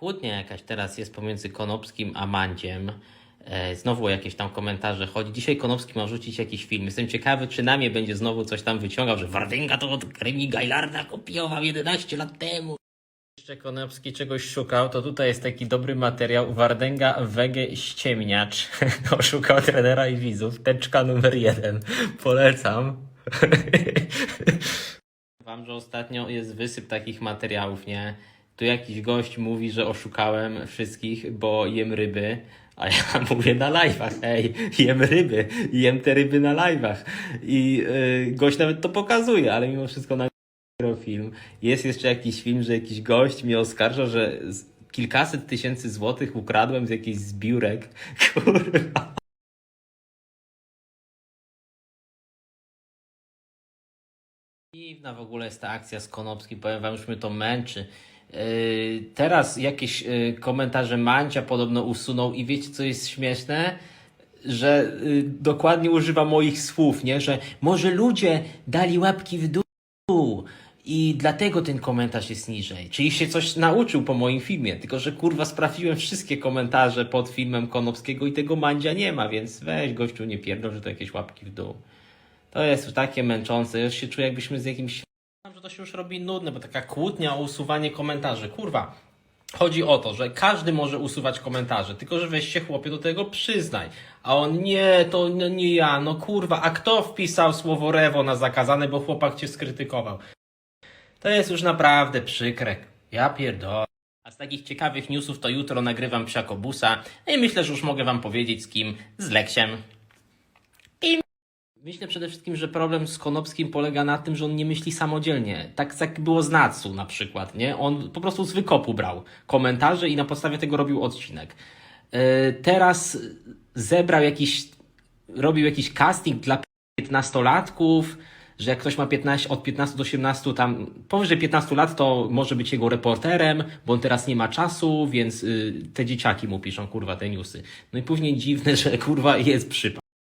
Kłótnia jakaś teraz jest pomiędzy Konopskim a Mandziem. E, Znowu jakieś tam komentarze chodzi. Dzisiaj Konopski ma rzucić jakiś film. Jestem ciekawy, czy na mnie będzie znowu coś tam wyciągał, że Wardęga to od Remi Gajlarda kopiował 11 lat temu. Jeszcze Konopski czegoś szukał, to tutaj jest taki dobry materiał. Wardęga Wege Ściemniacz. Oszukał trenera i widzów. Teczka numer jeden. Polecam. Wam, że ostatnio jest wysyp takich materiałów, nie? Tu jakiś gość mówi, że oszukałem wszystkich, bo jem ryby, a ja mówię na live'ach, ej, jem ryby, jem te ryby na live'ach. I yy, gość nawet to pokazuje, ale mimo wszystko na film. Jest jeszcze jakiś film, że jakiś gość mnie oskarża, że kilkaset tysięcy złotych ukradłem z jakichś zbiórek. Kurwa. Dziwna w ogóle jest ta akcja z Konopskim, powiem wam, już mnie to męczy. Yy, teraz jakieś yy, komentarze Mancia podobno usunął i wiecie co jest śmieszne? Że yy, dokładnie używa moich słów, nie? Że może ludzie dali łapki w dół i dlatego ten komentarz jest niżej. Czyli się coś nauczył po moim filmie, tylko że kurwa sprawdziłem wszystkie komentarze pod filmem Konopskiego i tego Mandzia nie ma, więc weź gościu nie pierdol, że to jakieś łapki w dół. To jest takie męczące. Już się czuję, jakbyśmy z jakimś. Że to się już robi nudne, bo taka kłótnia o usuwanie komentarzy. Kurwa. Chodzi o to, że każdy może usuwać komentarze, tylko że weź się chłopie do tego przyznaj. A on nie, to no, nie ja, no kurwa, a kto wpisał słowo rewo na zakazane, bo chłopak cię skrytykował? To jest już naprawdę przykre. Ja pierdolę. A z takich ciekawych newsów to jutro nagrywam psiakobusa i myślę, że już mogę wam powiedzieć z kim. Z Leksiem. Myślę przede wszystkim, że problem z Konopskim polega na tym, że on nie myśli samodzielnie. Tak jak było z Natsu na przykład, nie? On po prostu z wykopu brał komentarze i na podstawie tego robił odcinek. Yy, teraz zebrał jakiś, robił jakiś casting dla 15-latków, że jak ktoś ma 15, od 15 do 18, tam powyżej 15 lat, to może być jego reporterem, bo on teraz nie ma czasu, więc yy, te dzieciaki mu piszą, kurwa, te newsy. No i później dziwne, że kurwa jest przypał.